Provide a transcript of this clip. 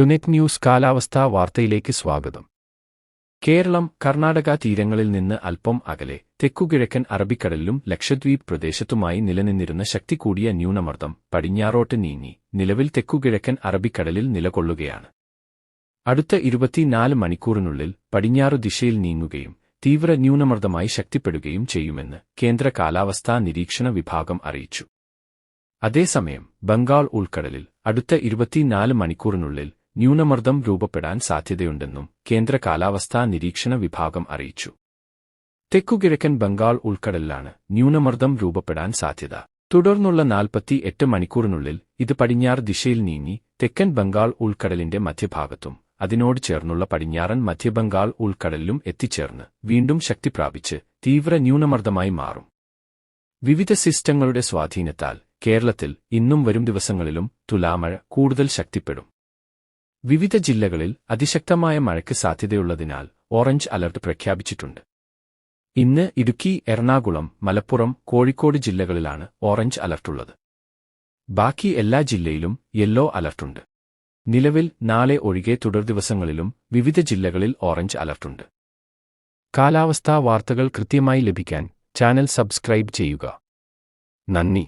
ടുനെറ്റ് news കാലാവസ്ഥാ വാർത്തയിലേക്ക് സ്വാഗതം. കേരളം കർണാടക തീരങ്ങളിൽ നിന്ന് അല്പം അകലെ തെക്കുകിഴക്കൻ അറബിക്കടലിലും ലക്ഷദ്വീപ് പ്രദേശത്തുമായി നിലനിന്നിരുന്ന ശക്തി കൂടിയ ന്യൂനമർദ്ദം പടിഞ്ഞാറോട്ട് നീങ്ങി നിലവിൽ തെക്കുകിഴക്കൻ അറബിക്കടലിൽ നിലകൊള്ളുകയാണ്. അടുത്ത ഇരുപത്തിനാല് മണിക്കൂറിനുള്ളിൽ പടിഞ്ഞാറു ദിശയിൽ നീങ്ങുകയും തീവ്ര ന്യൂനമർദ്ദമായി ശക്തിപ്പെടുകയും ചെയ്യുമെന്ന് കേന്ദ്ര കാലാവസ്ഥാ നിരീക്ഷണ വിഭാഗം അറിയിച്ചു. അതേസമയം ബംഗാൾ ഉൾക്കടലിൽ അടുത്ത ഇരുപത്തിനാല് മണിക്കൂറിനുള്ളിൽ ന്യൂനമർദ്ദം രൂപപ്പെടാൻ സാധ്യതയുണ്ടെന്നും കേന്ദ്ര കാലാവസ്ഥാ നിരീക്ഷണ വിഭാഗം അറിയിച്ചു. തെക്കുകിഴക്കൻ ബംഗാൾ ഉൾക്കടലിലാണ് ന്യൂനമർദ്ദം രൂപപ്പെടാൻ സാധ്യത. തുടർന്നുള്ള നാൽപ്പത്തി എട്ട് മണിക്കൂറിനുള്ളിൽ ഇത് പടിഞ്ഞാറ് ദിശയിൽ നീങ്ങി തെക്കൻ ബംഗാൾ ഉൾക്കടലിന്റെ മധ്യഭാഗത്തും അതിനോട് ചേർന്നുള്ള പടിഞ്ഞാറൻ മധ്യബംഗാൾ ഉൾക്കടലിലും എത്തിച്ചേർന്ന് വീണ്ടും ശക്തിപ്രാപിച്ച് തീവ്ര ന്യൂനമർദ്ദമായി മാറും. വിവിധ സിസ്റ്റങ്ങളുടെ സ്വാധീനത്താൽ കേരളത്തിൽ ഇന്നും വരും ദിവസങ്ങളിലും തുലാമഴ കൂടുതൽ ശക്തിപ്പെടും. വിവിധ ജില്ലകളിൽ അതിശക്തമായ മഴയ്ക്ക് സാധ്യതയുള്ളതിനാൽ ഓറഞ്ച് അലർട്ട് പ്രഖ്യാപിച്ചിട്ടുണ്ട്. ഇന്ന് ഇടുക്കി എറണാകുളം മലപ്പുറം കോഴിക്കോട് ജില്ലകളിലാണ് ഓറഞ്ച് അലർട്ടുള്ളത്. ബാക്കി എല്ലാ ജില്ലയിലും യെല്ലോ അലർട്ടുണ്ട്. നിലവിൽ നാളെ ഒഴികെ തുടർ ദിവസങ്ങളിലും വിവിധ ജില്ലകളിൽ ഓറഞ്ച് അലർട്ടുണ്ട്. കാലാവസ്ഥാ വാർത്തകൾ കൃത്യമായി ലഭിക്കാൻ ചാനൽ സബ്സ്ക്രൈബ് ചെയ്യുക. നന്ദി.